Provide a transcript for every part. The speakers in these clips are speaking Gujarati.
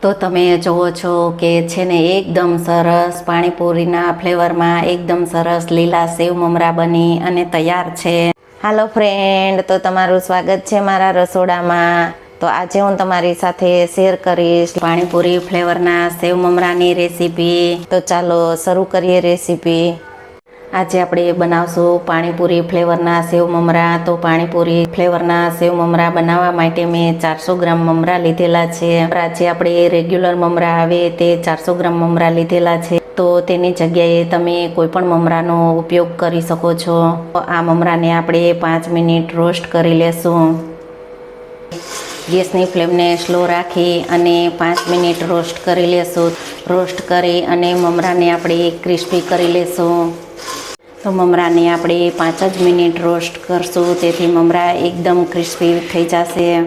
તો તમે જુઓ છો કે છે ને એકદમ સરસ પાણીપુરીના ફ્લેવરમાં એકદમ સરસ લીલા સેવ મમરા બની અને તૈયાર છે. હાલો ફ્રેન્ડ તો તમારું સ્વાગત છે મારા રસોડામાં. તો આજે હું તમારી સાથે શેર કરીશ પાણીપુરી ફ્લેવરના સેવ મમરાની રેસીપી. તો ચાલો શરૂ કરીએ રેસીપી. આજે આપણે બનાવશું પાણીપુરી ફ્લેવરના સેવ મમરા. તો પાણીપુરી ફ્લેવરના સેવ મમરા બનાવવા માટે મેં ચારસો ગ્રામ મમરા લીધેલા છે. આજે આપણે રેગ્યુલર મમરા આવે તે ચારસો ગ્રામ મમરા લીધેલા છે. તો તેની જગ્યાએ તમે કોઈપણ મમરાનો ઉપયોગ કરી શકો છો. આ મમરાને આપણે પાંચ મિનિટ રોસ્ટ કરી લેશું. ગેસની ફ્લેમને સ્લો રાખી અને પાંચ મિનિટ રોસ્ટ કરી લેશું. રોસ્ટ કરી અને મમરાને આપણે ક્રિસ્પી કરી લેશું. તો મમરાને આપણે પાંચ જ મિનિટ રોસ્ટ કરશું. તેથી મમરા એકદમ ક્રિસ્પી થઈ જશે.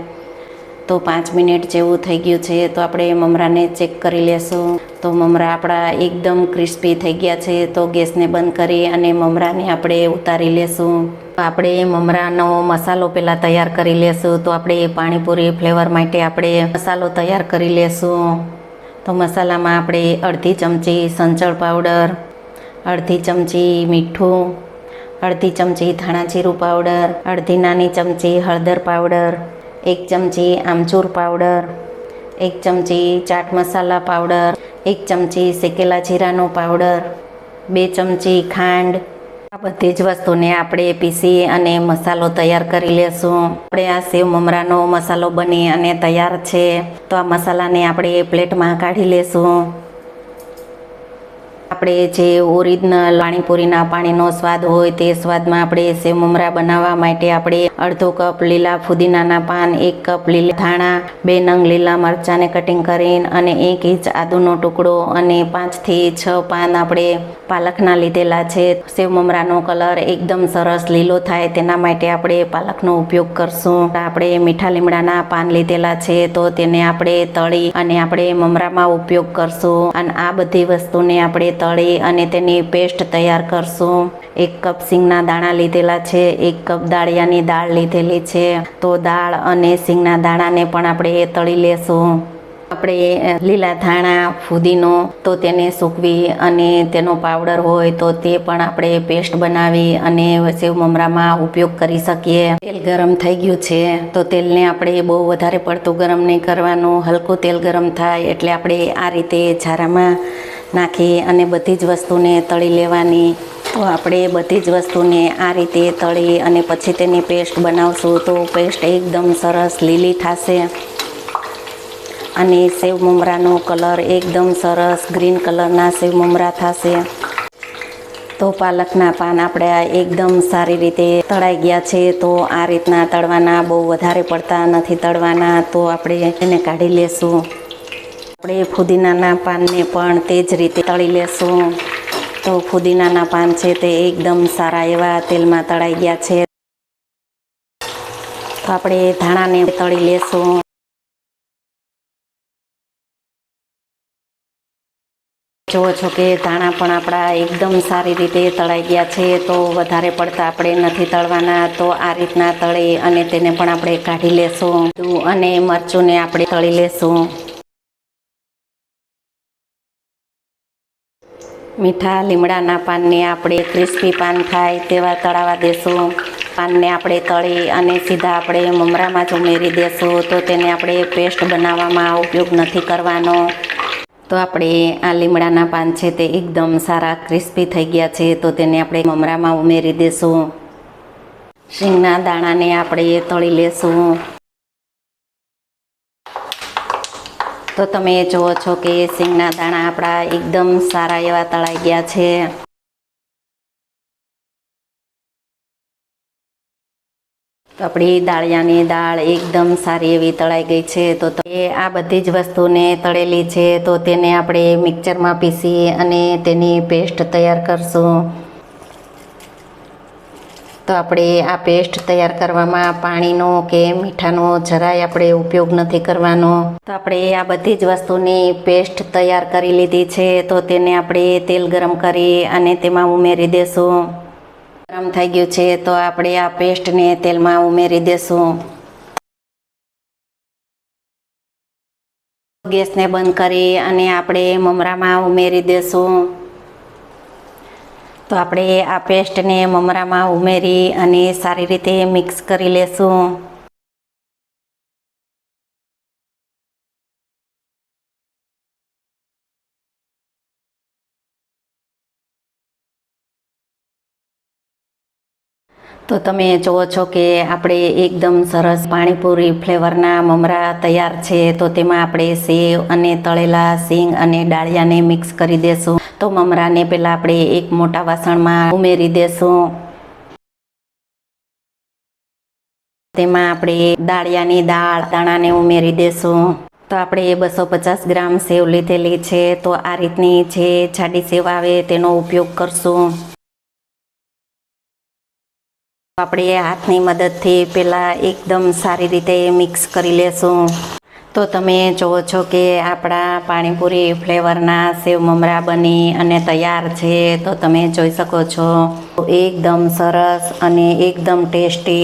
તો પાંચ મિનિટ જેવું થઈ ગયું છે. તો આપણે મમરાને ચેક કરી લેશું. તો મમરા આપણા એકદમ ક્રિસ્પી થઈ ગયા છે. તો ગેસને બંધ કરી અને મમરાને આપણે ઉતારી લેશું. તો આપણે મમરાનો મસાલો પહેલાં તૈયાર કરી લેશું. તો આપણે પાણીપુરી ફ્લેવર માટે આપણે મસાલો તૈયાર કરી લેશું. તો મસાલામાં આપણે અડધી ચમચી સંચળ પાવડર અડધી ચમચી મીઠું, અડધી ચમચી ધાણા જીરું પાવડર, અડધી નાની ચમચી હળદર પાવડર, એક ચમચી આમચૂર પાવડર, એક ચમચી ચાટ મસાલા પાવડર, એક ચમચી શેકેલા જીરાનો પાવડર, બે ચમચી ખાંડ. આ બધી જ વસ્તુને આપણે પીસી અને મસાલો તૈયાર કરી લેશું. આપણે આ સેવ મમરાનો મસાલો બની અને તૈયાર છે. તો આ મસાલાને આપણે પ્લેટમાં કાઢી લેશું. આપણે જે ઓરિજિનલ પાણીપુરીના પાણીનો સ્વાદ હોય તે સ્વાદમાં આપણે સેવ મમરા બનાવવા માટે આપણે અડધો કપ લીલા ફુદીનાના પાન, એક કપ લીલા ધાણા, બે નંગ લીલા મરચાંને કટિંગ કરીને અને એક ઇંચ આદુનો ટુકડો અને પાંચથી છ પાન આપણે પાલકના લીધેલા છે. સેવ મમરાનો કલર એકદમ સરસ લીલો થાય તેના માટે આપણે પાલકનો ઉપયોગ કરશું. આપણે મીઠા લીમડાના પાન લીધેલા છે તો તેને આપણે તળી અને આપણે મમરામાં ઉપયોગ કરશું. અને આ બધી વસ્તુને આપણે તળી અને તેની પેસ્ટ તૈયાર કરશું. એક કપ સિંગના દાણા લીધેલા છે, એક કપ દાળિયાની દાળ લીધેલી છે. તો દાળ અને સિંગના દાણાને પણ આપણે તળી લેશું. આપણે લીલા ધાણા ફુદીનો તો તેને સૂકવી અને તેનો પાવડર હોય તો તે પણ આપણે પેસ્ટ બનાવી અને સેવ મમરામાં ઉપયોગ કરી શકીએ. તેલ ગરમ થઈ ગયું છે, તો તેલને આપણે બહુ વધારે પડતું ગરમ નહીં કરવાનું. હલકું તેલ ગરમ થાય એટલે આપણે આ રીતે ઝારામાં નાખી અને બધી જ વસ્તુને તળી લેવાની. તો આપણે બધી જ વસ્તુને આ રીતે તળી અને પછી તેની પેસ્ટ બનાવશું તો પેસ્ટ એકદમ સરસ લીલી થશે. અને સેવ મમરાનો કલર એકદમ સરસ ગ્રીન કલરના સેવ મમરા થશે. તો પાલકના પાન આપણે એકદમ સારી રીતે તળાઈ ગયા છે તો આ રીતના તળવાના બહુ વધારે પડતા નથી તળવાના. તો આપણે એને કાઢી લેશું. આપણે ફુદીનાના પાનને પણ તે જ રીતે તળી લેશું. તો ફુદીનાના પાન છે તે એકદમ સારા એવા તેલમાં તળાઈ ગયા છે. તો આપણે ધાણાને તળી લેશું. જુઓ છો કે ધાણા પણ આપણા એકદમ સારી રીતે તળાઈ ગયા છે. તો વધારે પડતા આપણે નથી તળવાના. તો આ રીતના તળે અને તેને પણ આપણે કાઢી લેશું. અને મરચુંને આપણે તળી લેશું. મીઠા લીમડાના પાનને આપણે ક્રિસ્પી પાન થાય તેવા તળાવા દેશું. પાનને આપણે તળી અને સીધા આપણે મમરામાં જ ઉમેરી દેશું. તો તેને આપણે પેસ્ટ બનાવવામાં ઉપયોગ નથી કરવાનો. તો આપણે આ લીમડાના પાન છે તે એકદમ સારા ક્રિસ્પી થઈ ગયા છે. તો તેને આપણે મમરામાં ઉમેરી દેશું. શીંગના દાણાને આપણે તળી લેશું. તો તમે જુઓ છો કે સિંગના દાણા આપણા એકદમ સારા એવા તળાઈ ગયા છે. આપણી દાળિયાની દાળ એકદમ સારી એવી તળાઈ ગઈ છે. તો એ આ બધી જ વસ્તુને તળેલી છે તો તેને આપણે મિક્સરમાં પીસી અને તેની પેસ્ટ તૈયાર કરશું. તો આપણે આ પેસ્ટ તૈયાર કરવામાં પાણીનો કે મીઠાનો જરાય આપણે ઉપયોગ નથી કરવાનો. તો આપણે આ બધી જ વસ્તુની પેસ્ટ તૈયાર કરી લીધી છે, તો તેને આપણે તેલ ગરમ કરી અને તેમાં ઉમેરી દેશું. ગરમ થઈ ગયું છે, તો આપણે આ પેસ્ટને તેલમાં ઉમેરી દેશું. ગેસને બંધ કરી અને આપણે મમરામાં ઉમેરી દેશું. તો આપણે આ પેસ્ટને મમરામાં ઉમેરી અને સારી રીતે મિક્સ કરી લેશું. તો તમે જુઓ છો કે આપણે એકદમ સરસ પાણીપુરી ફ્લેવરના મમરા તૈયાર છે. તો તેમાં આપણે સેવ અને તળેલા સિંગ અને ડાળિયાને મિક્સ કરી દેશું. તો મમરાને પહેલાં આપણે એક મોટા વાસણમાં ઉમેરી દેશું. તેમાં આપણે દાળિયાની દાળ દાણાને ઉમેરી દેશું. તો આપણે બસો પચાસ ગ્રામ સેવ લીધેલી છે. તો આ રીતની જે જાડી સેવ આવે તેનો ઉપયોગ કરશું. આપણે હાથની મદદથી પહેલાં એકદમ સારી રીતે મિક્સ કરી લેશું. તો તમે જુઓ છો કે આપણા પાણીપુરી ફ્લેવરના સેવ મમરા બની અને તૈયાર છે. તો તમે જોઈ શકો છો, એકદમ સરસ અને એકદમ ટેસ્ટી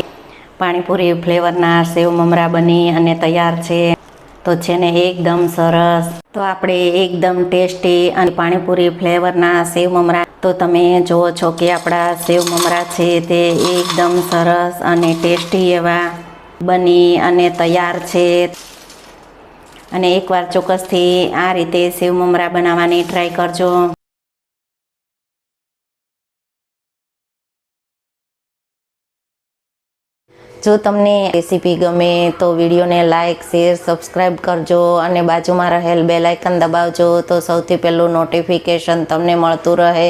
પાણીપુરી ફ્લેવરના સેવ મમરા બની અને તૈયાર છે. તો છે ને એકદમ સરસ, તો આપણે એકદમ ટેસ્ટી અને પાણીપુરી ફ્લેવરના સેવ મમરા તો તમે જુઓ છો કે આપણા સેવ મમરા છે તે એકદમ સરસ અને ટેસ્ટી એવા બની અને તૈયાર છે. અને એકવાર ચોક્કસથી આ રીતે સેવ મમરા બનાવવાની ટ્રાય કરજો. જો તમને રેસીપી ગમે તો વિડીયોને લાઇક શેર સબસ્ક્રાઈબ કરજો અને બાજુમાં રહેલ બેલાઇકન દબાવજો તો સૌથી પહેલું નોટિફિકેશન તમને મળતું રહે.